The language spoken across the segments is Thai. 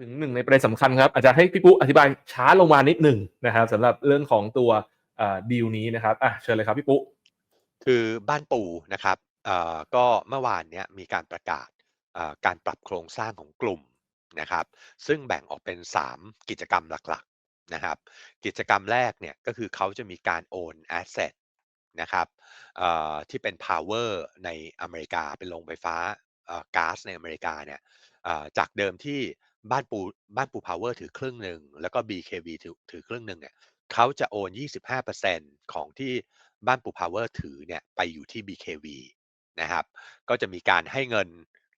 ถึงหนึ่งในประเด็นสำคัญครับ อาจจะให้พี่ปุ๊อธิบายช้าลงมานิดหนึ่งนะครับสำหรับเรื่องของตัวดีลนี้นะครับอะเชิญเลยครับพี่ปุ๊คือบ้านปู่นะครับก็เมื่อวานเนี้ยมีการประกาศการปรับโครงสร้างของกลุ่มนะครับ ซึ่งแบ่งออกเป็น 3 กิจกรรมหลักๆนะครับ กิจกรรมแรกเนี่ยก็คือเขาจะมีการโอน asset นะครับที่เป็น power ในอเมริกาเป็นโรงไฟฟ้าก๊าซในอเมริกาเนี่ยจากเดิมที่ บ้านปูบ้านปู power ถือครึ่งหนึ่ง แล้วก็ BKV ถือถือครึ่งหนึ่งเนี่ยเขาจะโอน 25%ของที่บ้านปู power ถือเนี่ยไปอยู่ที่ BKV นะครับ ก็จะมีการให้เงิน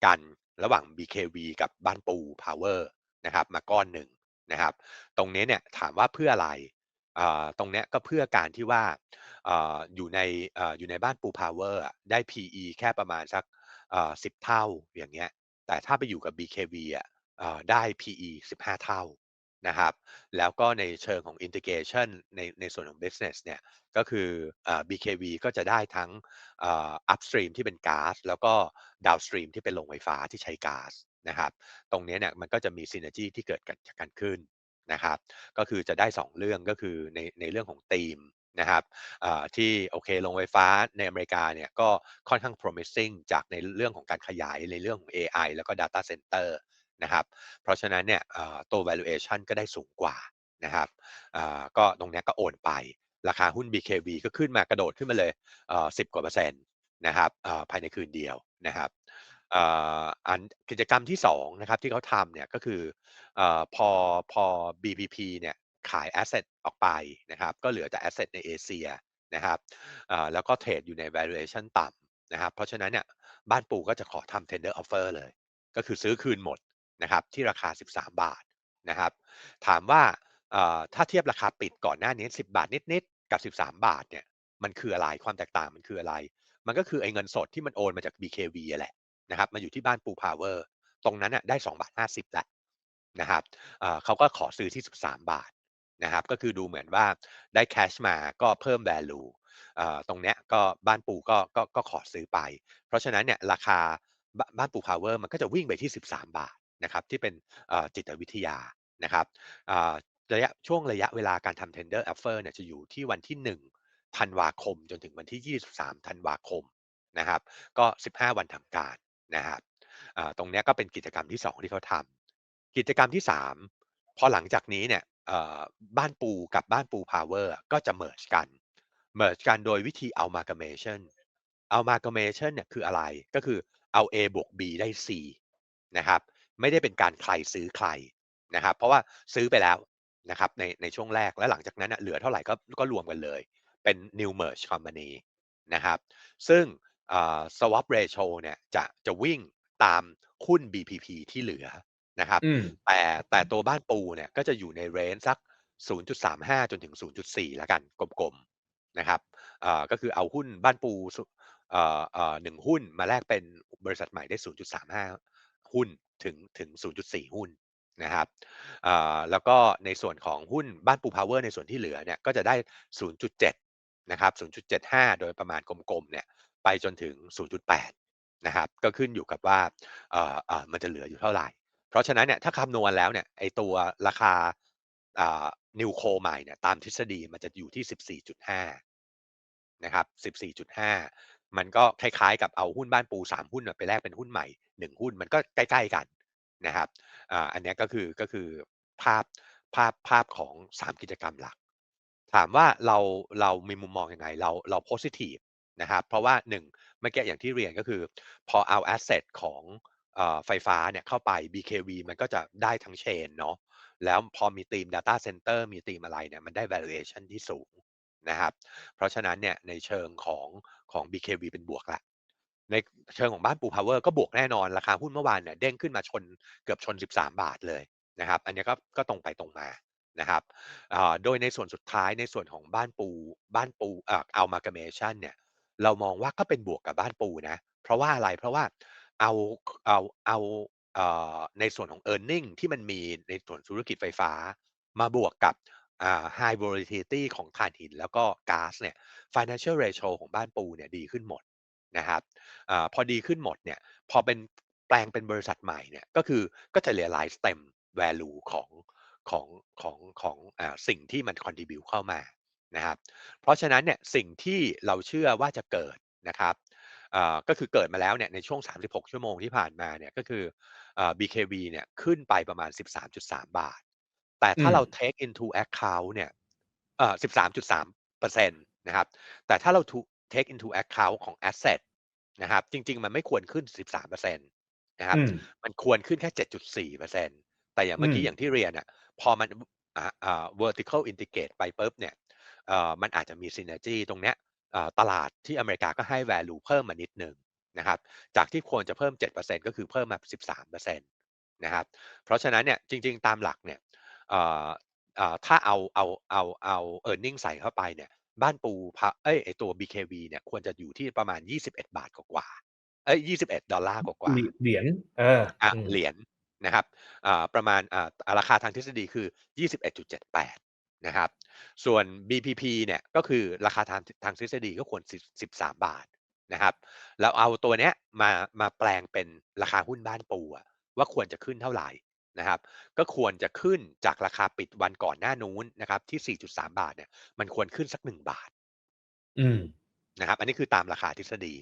กันระหว่าง BKV กับบ้านปู power นะครับมาก้อนหนึ่งนะครับ ตรงนี้เนี่ยถามว่าเพื่ออะไรอ่าตรงนี้ก็เพื่อการที่ว่าอ่าอยู่ในอ่าอยู่ในบ้านปู power อะได้ PE แค่ประมาณสักอ่า10เท่าอย่างเงี้ย แต่ถ้าไปอยู่กับ BKV อะอ่า ได้ PE 15 เท่านะครับ แล้วก็ในเชิงของ integration ในในส่วนของ business เนี่ย ก็คืออ BKV ก็จะได้ทั้ง upstream ที่เป็นก๊าซแล้วก็ downstream ที่เป็นโรงไฟฟ้าที่ใช้ก๊าซนะครับ ตรงนี้เนี่ยมันก็จะมี synergy ที่เกิดกันจากกันขึ้นนะครับ ก็คือจะได้ 2 เรื่องก็คือในในเรื่องของธีมนะครับที่โอเคโรงไฟฟ้าในอเมริกาเนี่ยก็ค่อนข้าง promising จากในเรื่องของการขยายในเรื่องของ AI แล้วก็ data center นะครับ เพราะฉะนั้นเนี่ยตัว valuation ก็ได้สูงกว่านะครับก็ตรงนี้ก็โอนไป ราคาหุ้น BKV ก็ขึ้นมากระโดดขึ้นมาเลยเอ่อ10กว่าเปอร์เซ็นต์นะครับภายในคืนเดียวนะครับอันกิจกรรมที่2นะครับที่เขาทำเนี่ยก็คือเอ่อพอพอ BPP เนี่ยขาย asset ออกไปนะครับก็เหลือแต่ asset ในเอเชียนะครับแล้วก็เทรดอยู่ใน valuation ต่ำนะครับเพราะฉะนั้นเนี่ยบ้านปูก็จะขอทำ tender offer เลย ก็คือซื้อคืนหมด นะครับที่ราคา 13 บาทนะครับ ถามว่าถ้าเทียบราคาปิดก่อนหน้านี้ 10 บาทนิดๆกับ 13 บาทเนี่ยมันคืออะไรความแตกต่างมันคืออะไร มันก็คือไอ้เงินสดที่มันโอนมาจาก BKV อะแหละนะครับมาอยู่ที่บ้านปูพาวเวอร์ตรงนั้นน่ะได้2บาท50แหล้วนะครับเขาก็ขอซื้อที่ 13 บาทนะครับก็คือดูเหมือนว่าได้แคชมาก็เพิ่ม value ตรงเนี้ยก็บ้านปูก็ก็ก็ขอซื้อไป เพราะฉะนั้นเนี่ยราคาบบ้านปูพาวเวอร์มันก็จะวิ่งไปที่ 13 บาท นะครับที่เป็นจิตวิทยานะครับระยะช่วงระยะเวลาการทำ tender offer เนี่ยจะอยู่ที่วันที่ 1 ธันวาคม จนถึงวันที่ 23 ธันวาคมนะครับ ก็ 15 วันทำการนะครับตรงนี้ก็เป็นกิจกรรมที่ 2 ที่เขาทำกิจกรรมที่ 3 พอหลังจากนี้เนี่ยบ้านปูกับบ้านปูพาวเวอร์ก็จะ merge กัน merge กันโดยวิธี amalgamation amalgamation เนี่ยคืออะไรก็คือเอา A บวก B ได้ C นะครับ ไม่ได้เป็นการใครซื้อใครนะครับ เพราะว่าซื้อไปแล้วนะครับในในช่วงแรกและหลังจากนั้นนะเหลือเท่าไหร่ก็ก็รวมกันเลย เป็น new merge company นะครับซึ่งเอ่อ swap ratio เนี่ยจะจะวิ่งตามหุ้น BPP ที่เหลือนะครับอืมแต่แต่ตัวบ้านปูเนี่ยก็จะอยู่ในเรนจ์สัก 0.35 จนถึง 0.4 แล้วกันกลมๆนะครับเอ่อก็คือเอาหุ้นบ้านปูสุเอ่อเอ่อหนึ่งหุ้นมาแลกเป็นบริษัทใหม่ได้ 0.35 หุ้นถึงถึง 0.4 หุ้นนะครับแล้วก็ในส่วนของหุ้นบ้านปูพาวเวอร์ในส่วนที่เหลือเนี่ยก็จะได้ 0.7 นะครับ 0.75 โดยประมาณกลมๆ เนี่ยไปจนถึง 0.8 นะครับ ก็ขึ้นอยู่กับว่าเอ่อเอ่อมันจะเหลืออยู่เท่าไหร่ เพราะฉะนั้นเนี่ยถ้าคำนวณแล้วเนี่ยไอตัวราคาานิวโคใหม่เนี่ยตามทฤษฎีมันจะอยู่ที่ 14.5 นะครับ 14.5 มันก็คล้ายๆกับเอาหุ้นบ้านปู 3 หุ้นไปแลกเป็นหุ้นใหม่ 1 หุ้นมันก็ใกล้ๆกันนะครับอันนี้ก็คือก็คือภาพภาพภาพของ 3 กิจกรรมหลัก ถามว่าเราเรามีมุมมองยังไงเราเราโพซิทีฟนะครับเพราะว่า1เมื่อกี้อย่างที่เรียนก็คือ พอเอาแอสเซทของอไฟฟ้าเนี่ยเข้าไป BKV มันก็จะได้ทั้งเชนเนาะแล้วพอมีธีม Data Center มีธีมอะไรเนี่ยมันได้ valuation ที่สูงนะครับ เพราะฉะนั้นเนี่ยในเชิงของของ BKV เป็นบวกละ ในเชิงของบ้านปูพาวเวอร์ก็บวกแน่นอนราคาหุ้นเมื่อวานเนี่ยเด้งขึ้นมาชนเกือบชน 13 บาทเลยนะครับ อันนี้ก็ก็ตรงไปตรงมานะครับโดยในส่วนสุดท้ายในส่วนของบ้านปูบ้านปูเอ่อ amalgamation เนี่ยเรามองว่าก็เป็นบวกกับบ้านปูนะเพราะว่าอะไรเพราะว่าเอาเอาเอาเอ่อในส่วนของ e a r n i n g ที่มันมีในส่วนธุรกิจไฟฟ้า มาบวกกับอ่า high volatility ของถ่านหินแล้วก็ก๊าซเนี่ย financial ratio ของบ้านปูเนี่ยดีขึ้นหมด นะครับอาพอดีขึ้นหมดเนี่ยพอเป็นแปลงเป็นบริษัทใหม่เนี่ยก็คือก็จะ realize เต็ม value ของของของของอ่าสิ่งที่มัน contribute เข้ามานะครับเพราะฉะนั้นเนี่ยสิ่งที่เราเชื่อว่าจะเกิดนะครับอ่าก็คือเกิดมาแล้วเนี่ยในช่วง 36 ชั่วโมงที่ผ่านมาเนี่ยก็คืออ่า BKV เนี่ยขึ้นไปประมาณ 13.3 บาท แต่ถ้าอืมเรา take into account เนี่ยเอ่อ13.3%นะครับแต่ถ้าเรา to- take into account ของ asset นะครับ จริง ๆ มันไม่ควรขึ้น 13%นะครับอืมมันควรขึ้นแค่ 7.4%แต่อย่างเมื่อกี้อืมอย่างที่เรียนอะ พอมันอ่าอ่า vertical integrate ไปปุ๊บเนี่ยเอ่อมันอาจจะมี synergy ตรงเนี้ยเอ่อตลาดที่อเมริกาก็ให้ value เพิ่มมานิดหนึ่งนะครับ จากที่ควรจะเพิ่ม 7%ก็คือเพิ่มมา 13%นะครับ เพราะฉะนั้นเนี่ยจริง ๆ ตามหลักเนี่ยเอ่อเอ่อถ้าเอาเอาเอาเอา earning ใส่เข้าไปเนี่ย บ้านปูพะเอ้ยไอตัว BKV เนี่ยควรจะอยู่ที่ประมาณ 21 บาทกว่าๆเอ้ย21 ดอลลาร์กว่าๆเหรียญเอออะอืมเหรียญนะครับอ่าประมาณอ่าราคาทางทฤษฎีคือ 21.78 นะครับ ส่วน BPP เนี่ยก็คือราคาทางทางทฤษฎีก็ควร10 13บาทนะครับแล้วเอาตัวเนี้ยมามาแปลงเป็นราคาหุ้นบ้านปูอะว่าควรจะขึ้นเท่าไหร่ นะครับ ก็ควรจะขึ้นจากราคาปิดวันก่อนหน้านู้นนะครับ ที่ 4.3 บาทเนี่ย มันควรขึ้นสัก 1 บาท อืมนะครับ อันนี้คือตามราคาทฤษฎี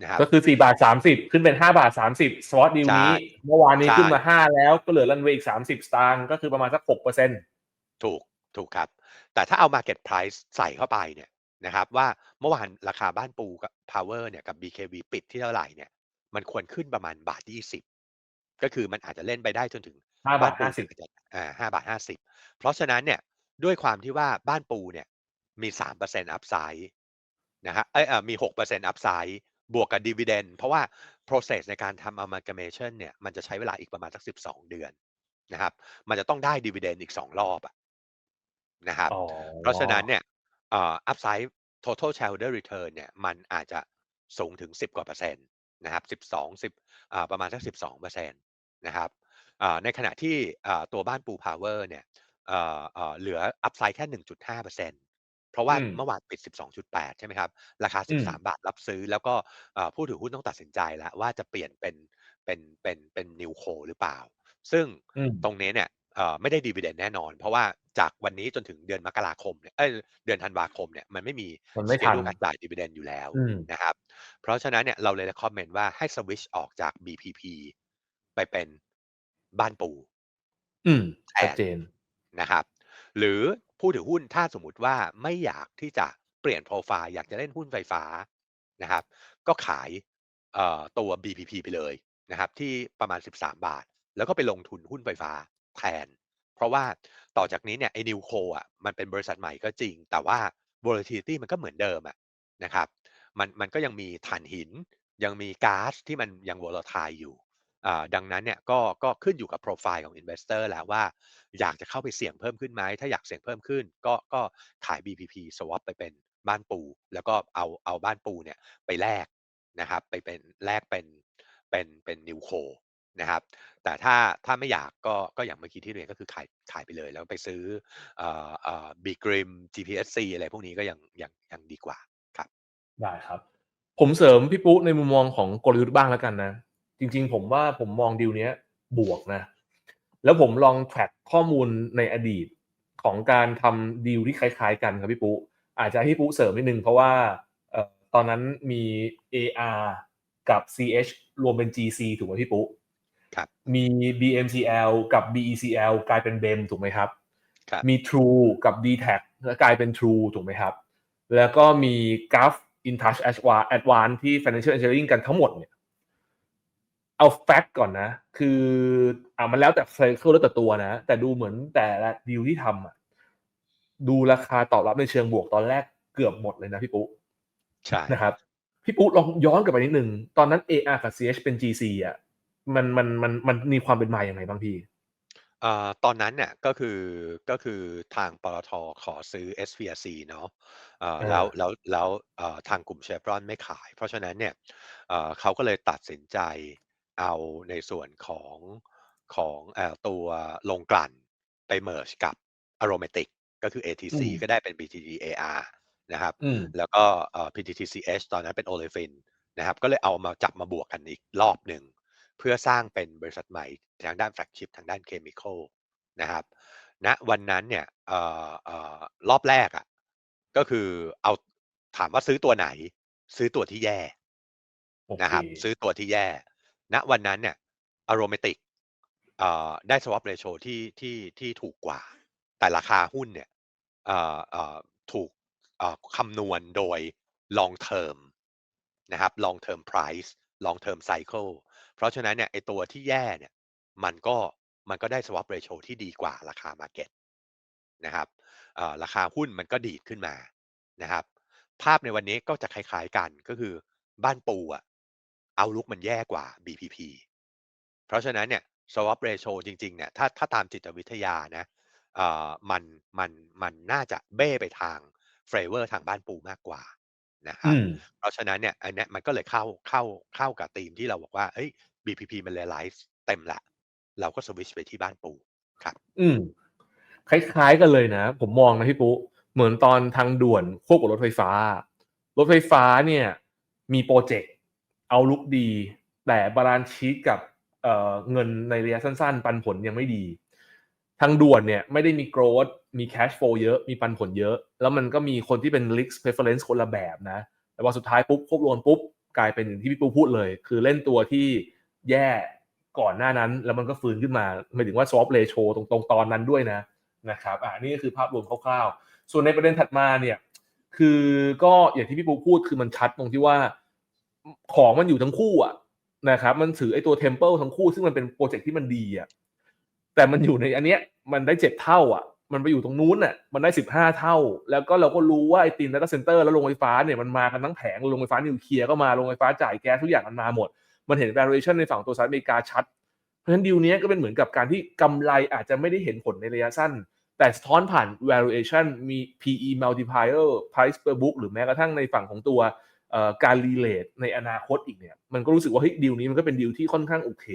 นะครับ ก็คือสี่บาทสามสิบขึ้นเป็นห้าบาทสามสิบสวอตดีลนี้ใช่เมื่อวานนี้ใช่ขึ้นมาห้าแล้วก็เหลือรันเวย์อีกสามสิบสตางค์ก็คือประมาณสักหกเปอร์เซ็นต์ถูกถูกครับ แต่ถ้าเอา Market Price ใส่เข้าไปเนี่ยนะครับ ว่าเมื่อวานราคาบ้านปูกับ Power เนี่ยกับ BKV ปิดที่เท่าไหร่เนี่ยมันควรขึ้นประมาณบาท20ก็คือมันอาจจะเล่นไปได้จนถึง ห้าบาทปูห้าสิบอาจจะอ่าห้าบาท50เพราะฉะนั้นเนี่ยด้วยความที่ว่าบ้านปูเนี่ยมี3% upside นะฮะเอ้ยเอ่อมี6% upside บวกกับ dividend เพราะว่า process ในการทำ amalgamation เนี่ยมันจะใช้เวลาอีกประมาณสัก12เดือนนะครับมันจะต้องได้ dividend อีก2รอบอะนะครับ อ๋อเพราะฉะนั้นเนี่ยเอ่อ upside total shareholder return เนี่ย มันอาจจะสูงถึง 10 กว่าเปอร์เซ็นต์นะครับ 12 10อ่าประมาณสัก 12เปอร์เซ็นต์นะครับอ่า ในขณะที่อ่าตัวบ้านปู power เนี่ยเอ่อเอ่อเหลือ upside แค่ 1.5เปอร์เซ็นต์เพราะว่าอืมเมื่อวานปิด 12.8 ใช่ไหมครับ ราคาอืม13 บาทรับซื้อ แล้วก็เอ่อผู้ถือหุ้นต้องตัดสินใจแล้วว่าจะเปลี่ยนเป็นเป็นเป็นเป็น new co หรือเปล่า ซึ่งอืมตรงนี้เนี่ยเอ่อไม่ได้ดีเวเดนแน่นอน เพราะว่าจากวันนี้จนถึงเดือนมกราคมเนี่ยเอ้ยเดือนธันวาคมเนี่ยมันไม่มีมันไม่ทัน schedule การจ่ายดีเวเดนอยู่แล้วอืมนะครับ เพราะฉะนั้นเนี่ยเราเลยคอมเมนต์ว่าให้สวิชออกจาก BPP ไปเป็น บ้านปู อืมแทนชัดเจนนะครับ หรือผู้ถือหุ้นถ้าสมมติว่าไม่อยากที่จะเปลี่ยนโปรไฟล์อยากจะเล่นหุ้นไฟฟ้านะครับ ก็ขายเอ่อตัว BPP ไปเลยนะครับ ที่ประมาณ 13 บาท แล้วก็ไปลงทุนหุ้นไฟฟ้าแทน เพราะว่าต่อจากนี้เนี่ยไอ้นิวโคอะมันเป็นบริษัทใหม่ก็จริง แต่ว่า volatility มันก็เหมือนเดิมอะนะครับ มันมันก็ยังมีถ่านหินยังมีก๊าซที่มันยัง volatile อยู่อ่า ดังนั้นเนี่ยก็ก็ขึ้นอยู่กับโปรไฟล์ของ Investor แล้วว่าอยากจะเข้าไปเสี่ยงเพิ่มขึ้นไหม ถ้าอยากเสี่ยงเพิ่มขึ้น ก็ก็ขาย BPP swap ไปเป็นบ้านปู แล้วก็เอาเอาบ้านปูเนี่ยไปแลกนะครับไปเป็นแลกเป็นเป็นเป็นนิวโคนะครับแต่ถ้าถ้าไม่อยากก็ก็อย่างเมื่อกี้ที่เรียนก็คือขายขายไปเลย แล้วไปซื้อเอ่อเอ่อ B Grim GPSC อะไรพวกนี้ก็ยังยังยังดีกว่าครับ ได้ครับ ผมเสริมพี่ปุ๊ในมุมมองของกลยุทธ์บ้างแล้วกันนะ จริงๆ ผมว่าผมมองดีลเนี้ยบวกนะ แล้วผมลองแทร็กข้อมูลในอดีตของการทำดีลที่คล้ายๆ กันครับพี่ปุ๊อาจจะให้พี่ปุ๊เสริมนิดนึงเพราะว่าเอ่อตอนนั้นมี AR กับ CH รวมเป็น GC ถูกไหมพี่ปุ๊ครับมี BMCL กับ BECL กลายเป็น BEM ถูกไหมครับครับ มี True กับ d t a c แล้วกลายเป็น True ถูกไหมครับ แล้วก็มี g u f InTouch Advance ที่ Financial Engineering กันทั้งหมดเนี่ย เอาแฟกต์ก่อนนะ คืออ่ามันแล้วแต่ไซเคิลแล้วแต่ตัวนะ แต่ดูเหมือนแต่ละดีลที่ทำอะดูราคาตอบรับในเชิงบวกตอนแรกเกือบหมดเลยนะพี่ปุ๊ใช่นะครับพี่ปุ๊ลองย้อนกลับไปนิดนึง ตอนนั้น AR กับ CH เป็น GC อะมันมันมันมันมีความเป็นมาอย่างไรบ้างพี่เอ่อตอนนั้นเนี่ยก็คือก็คือทางปตทขอซื้อ SPRC เนาะเอ่ออ่าแล้วแล้วแล้วเอ่อทางกลุ่มเชฟรอนไม่ขาย เพราะฉะนั้นเนี่ยเอ่อเขาก็เลยตัดสินใจ เอาในส่วนของของเอ่อตัวลงกลั่นไป merge กับ aromatic ก็คือ ATC อืม ก็ได้เป็น PTTAR นะครับ อืม แล้วก็เอ่อ PTTCH ตอนนั้นเป็น olefin นะครับ ก็เลยเอามาจับมาบวกกันอีกรอบหนึ่งพื่อสร้างเป็นบริษัทใหม่ทางด้านแฟลกชิพทางด้านเคมีคอลนะครับณวันนั้นเนี่ยเอ่อเอ่อรอบแรกอะก็คือเอาถามว่าซื้อตัวไหน ซื้อตัวที่แย่โอเคนะครับ ซื้อตัวที่แย่ ณวันนั้นเนี่ยอโรเมติกได้ swap ratio ที่ที่ที่ถูกกว่า แต่ราคาหุ้นเนี่ยถูกคำนวณโดย long term นะครับ long term price long term cycle เพราะฉะนั้นเนี่ยไอตัวที่แย่เนี่ยมันก็มันก็ได้ swap ratio ที่ดีกว่าราคา market นะครับราคาหุ้นมันก็ดีดขึ้นมานะครับ ภาพในวันนี้ก็จะคล้ายๆกันก็คือบ้านปูอะ เอาลุกมันแย่กว่า BPP เพราะฉะนั้นเนี่ย swap ratio จริงๆเนี่ยถ้าถ้าตามจิตวิทยานะเอ่อมันมันมันน่าจะเบ้ไปทาง favor ทางบ้านปูมากกว่านะครับอืมเพราะฉะนั้นเนี่ยอันเนี้ยมันก็เลยเข้าเข้าเข้ากับธีมที่เราบอกว่าเฮ้ย BPP มัน realize เต็มละ เราก็สวิชไปที่บ้านปูครับ อืมคล้ายๆกันเลยนะ ผมมองนะพี่ปุ๊เหมือนตอนทางด่วนควบกับรถไฟฟ้า รถไฟฟ้าเนี่ย มีโปรเจกต์ เอาลุกดี แต่บาลานซ์ชีตกับเเงินในระยะสั้น ๆ ปันผลยังไม่ดี ทางด่วนเนี่ยไม่ได้มี growth มี cash flow เยอะ มีปันผลเยอะ แล้วมันก็มีคนที่เป็น risk preference คนละแบบนะ แต่ว่าสุดท้ายปุ๊บควบรวมปุ๊บกลายเป็นอย่างที่พี่ปูพูดเลย คือเล่นตัวที่แย่ก่อนหน้านั้น แล้วมันก็ฟื้นขึ้นมาหมายถึงว่า swap ratio ตรงตรงตอนนั้นด้วยนะนะครับอ่านี่ก็คือภาพรวมคร่าวๆ ส่วนในประเด็นถัดมาเนี่ยคือก็อย่างที่พี่ปูพูดคือมันชัดตรงที่ว่า ของมันอยู่ทั้งคู่อะนะครับมันถือไอ้ตัว Temple ทั้งคู่ซึ่งมันเป็นโปรเจกต์ที่มันดีอะแต่มันอยู่ในอันเนี้ยมันได้เจ็ดเท่าอะมันไปอยู่ตรงนู้นน่ะมันได้สิบห้าเท่า แล้วก็เราก็รู้ว่าไอ้ตีน data center แล้วโรงไฟฟ้าเนี่ยมันมากันทั้งแผงโรงไฟฟ้านิวเคลียร์ก็มาโรงไฟฟ้าจ่ายแก๊สทุกอย่างมันมาหมด มันเห็น valuation ในฝั่งตัวสหรัฐอเมริกาชัด เพราะฉะนั้นดีลนี้ก็เป็นเหมือนกับการที่กำไรอาจจะไม่ได้เห็นผลในระยะสั้น แต่สะท้อนผ่าน valuation มี PE multiplier price per book หรือแม้กระทั่งในฝั่งของตัว การ relate ในอนาคตอีกเนี่ยมันก็รู้สึกว่าเฮ้ยดีลนี้มันก็เป็นดีลที่ค่อนข้างโอเค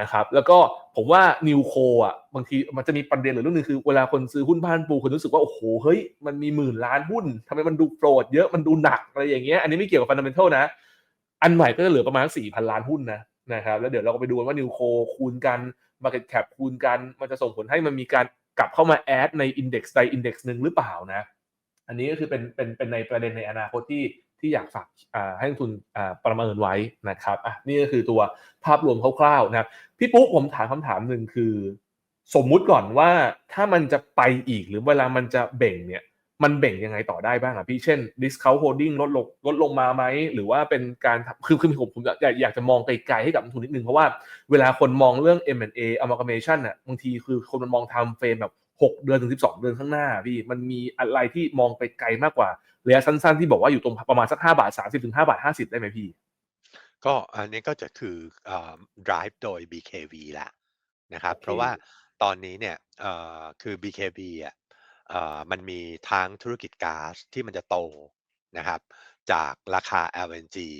นะครับแล้วก็ผมว่านิวโคอะบางทีมันจะมีประเด็นหรือเรื่องนึงคือเวลาคนซื้อหุ้นบ้านปูคนรู้สึกว่า โอ้โหเฮ้ยมันมีหมื่นล้านหุ้นทำไมมันดูโปรดเยอะมันดูหนักอะไรอย่างเงี้ยอันนี้ไม่เกี่ยวกับ fundamental นะ อันใหม่ก็จะเหลือประมาณสี่พันล้านหุ้นนะนะครับแล้วเดี๋ยวเราก็ไปดูว่านิวโคคูณกัน Market Cap คูณกัน มันจะส่งผลให้มันมีการกลับเข้ามาแอดใน Index ใด Index หนึ่งหรือเปล่านะ อันนี้ก็คือเป็นเป็นเป็นในประเด็นในอนาคตที่ ที่อยากฝากให้นักทุนประเมินไว้นะครับอะนี่ก็คือตัวภาพรวมคร่าวๆนะครับพี่ปุ๊กผมถามคำถามหนึ่งคือ สมมุติก่อนว่าถ้ามันจะไปอีกหรือเวลามันจะเบ่งเนี่ยมันเบ่งยังไงต่อได้บ้างอะพี่เช่น discount holding ลดลงลดลงมาไหม หรือว่าเป็นการทำคือคือผมผมอยากอยากจะมองไกลๆให้กับนักทุนนิดนึง เพราะว่าเวลาคนมองเรื่อง M&A amalgamation อะบางทีคือคนมันมองทำเฟรมแบบ 6 เดือนถึง 12 เดือนข้างหน้าพี่มันมีอะไรที่มองไปไกลมากกว่า ระยะสั้นๆที่บอกว่าอยู่ตรงประมาณสัก5บาท30ถึง5บาท50 ได้ไหมพี่ ก็อันนี้ก็จะคือเอ่อ drive โดย BKV แหละนะครับโอเคเพราะว่าตอนนี้เนี่ยเอ่อคือ BKV อะเอ่อมันมีทั้งธุรกิจก๊าซที่มันจะโตนะครับจากราคา LNG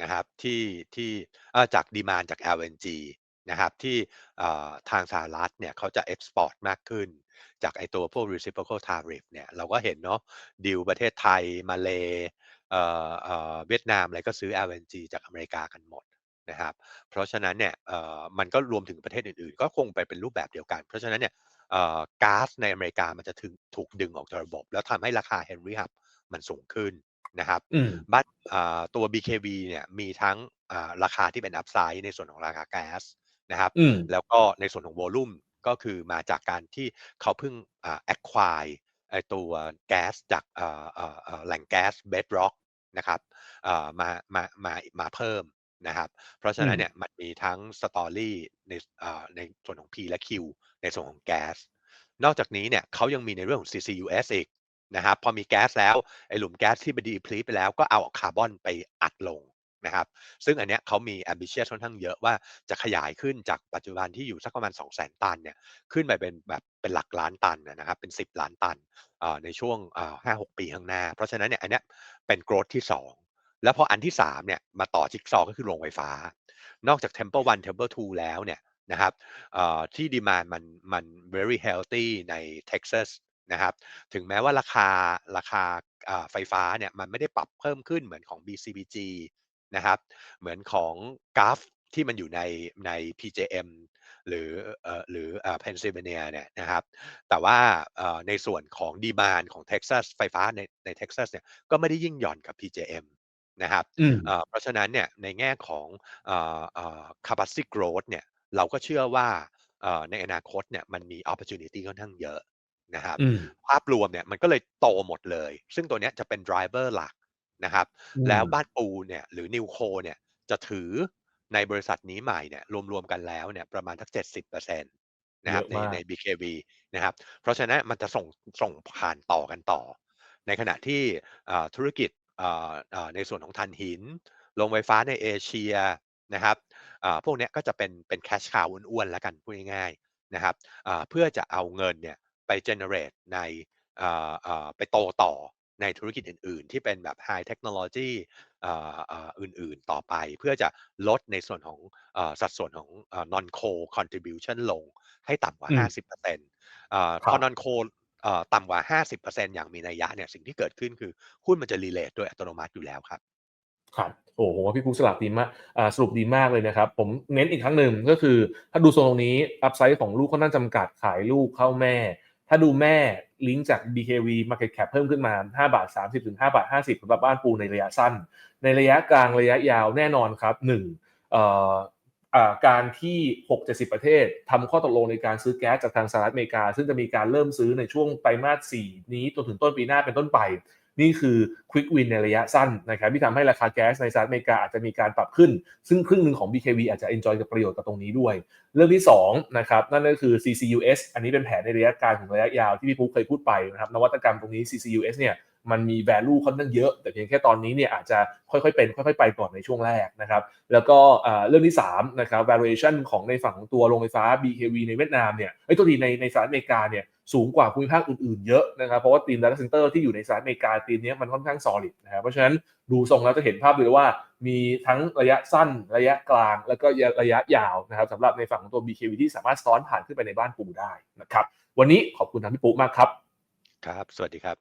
นะครับที่ที่เอ่อจากดีมานจาก LNG นะครับที่เอ่อทางสหรัฐเนี่ยเขาจะ export มากขึ้น จากไอตัวพวก reciprocal tariff เนี่ยเราก็เห็นเนาะดีลประเทศไทย มาเลเอ่อเอ่อเวียดนามอะไรก็ซื้อ LNG จากอเมริกากันหมดนะครับ เพราะฉะนั้นเนี่ยเอ่อมันก็รวมถึงประเทศอื่นๆ ก็คงไปเป็นรูปแบบเดียวกัน เพราะฉะนั้นเนี่ยเอ่อก๊าซในอเมริกามันจะถึงถูกดึงออกจากระบบ แล้วทำให้ราคา Henry Hub มันสูงขึ้นนะครับอืมบัตอ่าตัว BKV เนี่ยมีทั้งอ่าราคาที่เป็น upside ในส่วนของราคาแก๊สนะครับอืมแล้วก็ในส่วนของ volume ก็คือมาจากการที่เขาเพิ่งอ่า acquire ไอตัวแก๊สจากเอ่อเอ่อเอ่อแหล่งแก๊ส bedrock นะครับเอ่อมามามามาเพิ่มนะครับ เพราะฉะนั้นเนี่ยมันมีทั้งสตอรี่ในเอ่อในส่วนของ P และ Q ในส่วนของแก๊สนอกจากนี้เนี่ยเขายังมีในเรื่องของ CCUS อีกนะครับ พอมีแก๊สแล้วไอหลุมแก๊สที่ไปดีพลีไปแล้วก็เอาคาร์บอนไปอัดลง นะครับ ซึ่งอันเนี้ยเขามี ambitious ค่อนข้างเยอะว่าจะขยายขึ้นจากปัจจุบันที่อยู่สักประมาณ 2 0 0 0 0 0 ตันเนี่ยขึ้นไปเป็นแบบเป็นหลักล้านตันนะครับ เป็น 10 ล้านตันในช่วง 5-6 ปีข้างหน้า เพราะฉะนั้นเนี่ยอันเนี้ยเป็น growth ที่ 2 แล้วพออันที่3เนี่ยมาต่อจิ๊กซอก็คือโรงไฟฟ้า นอกจาก Temple 1 Temple 2 แล้วเนี่ยนะครับที่ดีมานมันมัน very healthy ใน Texas นะครับถึงแม้ว่าราคาราคาอ่าไฟฟ้าเนี่ยมันไม่ได้ปรับเพิ่มขึ้นเหมือนของ BCBG นะครับ เหมือนของ Gulf ที่มันอยู่ในใน PJM หรือเอ่อหรืออ่า Pennsylvania เนี่ยนะครับ แต่ว่าเอ่อในส่วนของดีมานของเท็กซัสไฟฟ้าในในเท็กซัสเนี่ยก็ไม่ได้ยิ่งหย่อนกับ PJM นะครับอืมเอ่อเพราะฉะนั้นเนี่ยในแง่ของเอ่อเอ่อ capacity growth เนี่ยเราก็เชื่อว่าเอ่อในอนาคตเนี่ยมันมี opportunity ค่อนข้างเยอะนะครับอืมภาพรวมเนี่ยมันก็เลยโตหมดเลย ซึ่งตัวเนี้ยจะเป็น driver หลัก นะครับอืมแล้วบ้านปูเนี่ยหรือนิวโคเนี่ยจะถือในบริษัทนี้ใหม่เนี่ยรวมๆกันแล้วเนี่ยประมาณทัก70%นะครับเยในอะมากใน BKV นะครับ เพราะฉะนั้นมันจะส่งส่งผ่านต่อกันต่อ ในขณะที่เอ่อธุรกิจเอ่อเอ่อในส่วนของถ่านหินโรงไฟฟ้าในเอเชียนะครับเอ่อพวกเนี้ยก็จะเป็นเป็น cash cow อ้วนๆแล้วกันพูดง่ายๆนะครับเอ่อเพื่อจะเอาเงินเนี่ยไป generate ในเอ่อเอ่อไปโตต่อ ในธุรกิจอื่น ๆ ที่เป็นแบบ high technology เอ่อเอ่ออื่น ๆ ต่อไป เพื่อจะลดในส่วนของเอ่อสัดส่วนของเอ่อ non coal contribution ลงให้ต่ำกว่าอืม50%เอ่อครัพอบ non coal เอ่อต่ำกว่า 50%อย่างมีนัยยะเนี่ยสิ่งที่เกิดขึ้นคือหุ้นมันจะ relate โดยอัตโนมัติอยู่แล้วครับครับโอ้โหผมว่าพี่ปุ๊กสลับดีมากอ่าสรุปดีมากเลยนะครับ ผมเน้นอีกครั้งหนึ่งก็คือ ถ้าดูโซนตรงนี้อัพไซด์ของลูกค่อนข้างจำกัดขายลูกเข้าแม่ ถ้าดูแม่ลิงก์จาก BKV Market Cap เพิ่มขึ้นมา 5 บาท 30 ถึง 5 บาท 50สำหรับบ้านปูในระยะสั้น ในระยะกลางระยะยาวแน่นอนครับหนึ่งเอออ่าการที่ 6-70 ประเทศทำข้อตกลงในการซื้อแก๊สจากทางสหรัฐอเมริกา ซึ่งจะมีการเริ่มซื้อในช่วงไตรมาส 4 นี้จนถึงต้นปีหน้าเป็นต้นไป นี่คือควิกวินในระยะสั้นนะครับที่ทำให้ราคาแก๊สในสหรัฐอเมริกาอาจจะมีการปรับขึ้น ซึ่งครึ่งหนึ่งของ BKV อาจจะเอนจอยกับประโยชน์กับตรงนี้ด้วย เรื่องที่2นะครับนั่นก็คือ CCUS อันนี้เป็นแผนในระยะกลางถึงระยะยาวที่พี่ปุ๊กเคยพูดไปนะครับนวัตกรรมตรงนี้ CCUS เนี่ย มันมี value ค่อนข้างเยอะ แต่เพียงแค่ตอนนี้เนี่ยอาจจะค่อยๆเป็นค่อยๆไปก่อนในช่วงแรกนะครับ แล้วก็เรื่องที่3นะครับ valuation ของในฝั่งของตัวโรงไฟฟ้า BKV ในเวียดนามเนี่ยไอ้ตัวทีในในสหรัฐอเมริกาเนี่ยสูงกว่าภูมิภาคอื่นๆเยอะนะครับเพราะว่าทีม data center ที่อยู่ในสหรัฐอเมริกาทีมเนี้ยมันค่อนข้าง solid นะครับเพราะฉะนั้นดูทรงแล้วจะเห็นภาพเลยว่ามีทั้งระยะสั้นระยะกลาง แล้วก็ระยะยาวนะครับสำหรับในฝั่งของตัว BKV ที่สามารถซ้อนผ่านขึ้นไปในบ้านปูได้นะครับวันนี้ขอบคุณทางพี่ปุ๊มากครับ ครับ สวัสดีครับ